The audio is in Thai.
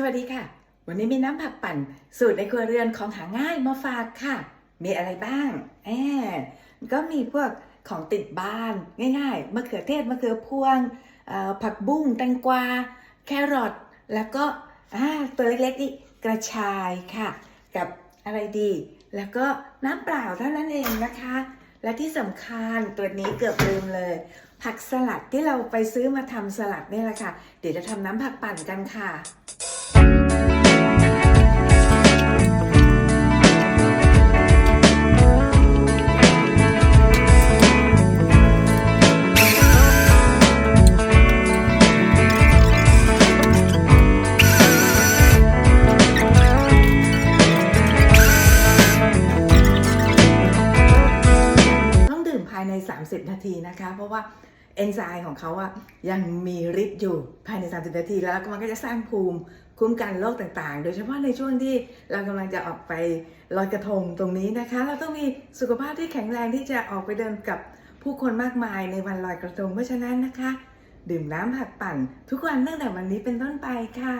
สวัสดีค่ะ วันนี้มีน้ำผักปั่น สูตรในครัวเรือนของหาง่ายมาฝากค่ะ มีอะไรบ้างแอบก็มีพวกของติดบ้านง่ายๆมะเขือเทศมะเขือพวงผักบุ้งแตงกวา แครอทแล้วก็ตัวเล็กๆนี่กระชายค่ะ กับอะไรดี แล้วก็น้ำเปล่าเท่านั้นเองนะคะ และที่สำคัญตัวนี้เกือบลืมเลย ผักสลัดที่เราไปซื้อมาทำสลัดนี่แหละค่ะ เดี๋ยวจะทำน้ำผักปั่นกันค่ะายใน 30 นาทีนะคะ เพราะว่าเอนไซม์ของเขาอะยังมีฤทธิ์อยู่ภายใน 30 นาที แล้วมันก็จะสร้างภูมิคุ้มกันโรคต่างๆ โดยเฉพาะในช่วงที่เรากำลังจะออกไปลอยกระทงตรงนี้นะคะ เราต้องมีสุขภาพที่แข็งแรงที่จะออกไปเดินกับผู้คนมากมายในวันลอยกระทงเพราะฉะนั้นนะคะ ดื่มน้ำผักปั่น ทุกวันตั้งแต่วันนี้เป็นต้นไปค่ะ